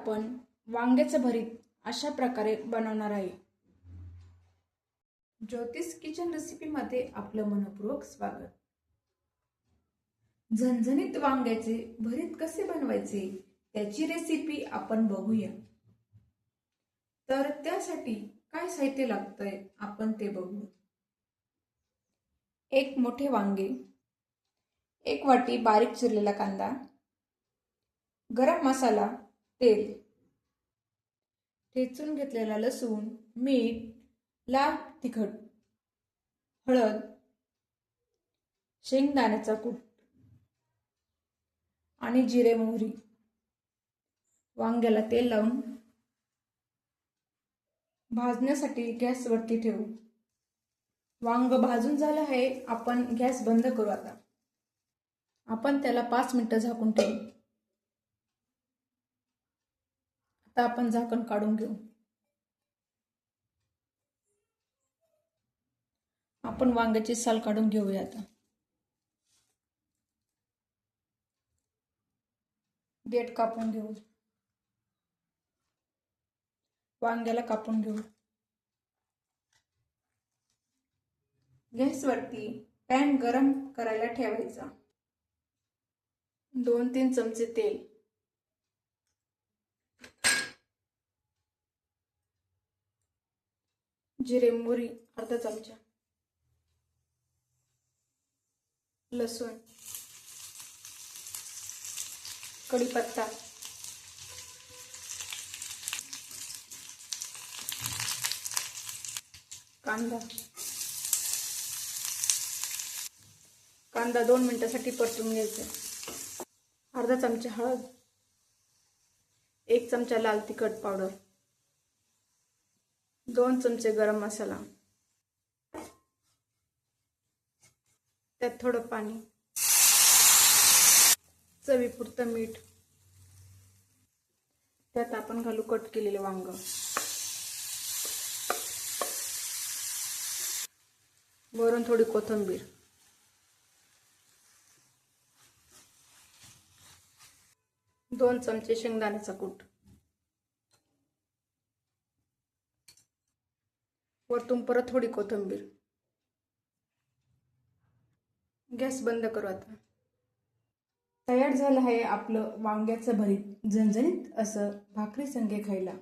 आपण वांग्याचं भरीत अशा प्रकारे बनवणार आहे. ज्योतिष किचन रेसिपीमध्ये आपलं मनपूर्वक स्वागत. झणझणीत वांग्याचे भरीत कसे बनवायचे त्याची रेसिपी आपण बघूया. तर त्यासाठी काय साहित्य लागतंय आपण ते बघू एक मोठे वांगे एक वाटी बारीक चिरलेला कांदा गरम मसाला तेल. ठेचून घेतलेला लसूण मीठ लाल तिखट हळद शेंगदाण्याचा कूट आणि जिरे मोहरी. वांग्याला तेल लावून भाजण्यासाठी गॅसवरती ठेवू. वांग भाजून झालं आहे आपण गॅस बंद करू आता. आपण त्याला पाच मिनटं झाकून ठेवू. आता आपण झाकण काढून घेऊ. आपण वांग्याची साल काढून घेऊया आता. देठ कापून घेऊ. वांग्याला कापून घेऊ. गॅसवरती पॅन गरम करायला ठेवायचा. दोन तीन चमचे तेल. जिरे मोहरी अर्धा चमचा. लसूण. कढीपत्ता. कांदा. कांदा दोन मिनिटासाठी परतून घ्यायचा. अर्धा चमचा हळद. एक चमचा लाल तिखट पावडर. दोन चमचे गरम मसाला. त्यात थोडं पाणी. चवीपुरतं मीठ. त्यात आपण घालू कट केलेले वांग. वरून थोडी कोथिंबीर. दोन चमचे शेंगदाण्याचा कूट. वरतून परत थोडी कोथिंबीर. गॅस बंद करू आता. तयार झालं आहे आपलं वांग्याचं भरीत झणझणीत असं भाकरी संगे खायला.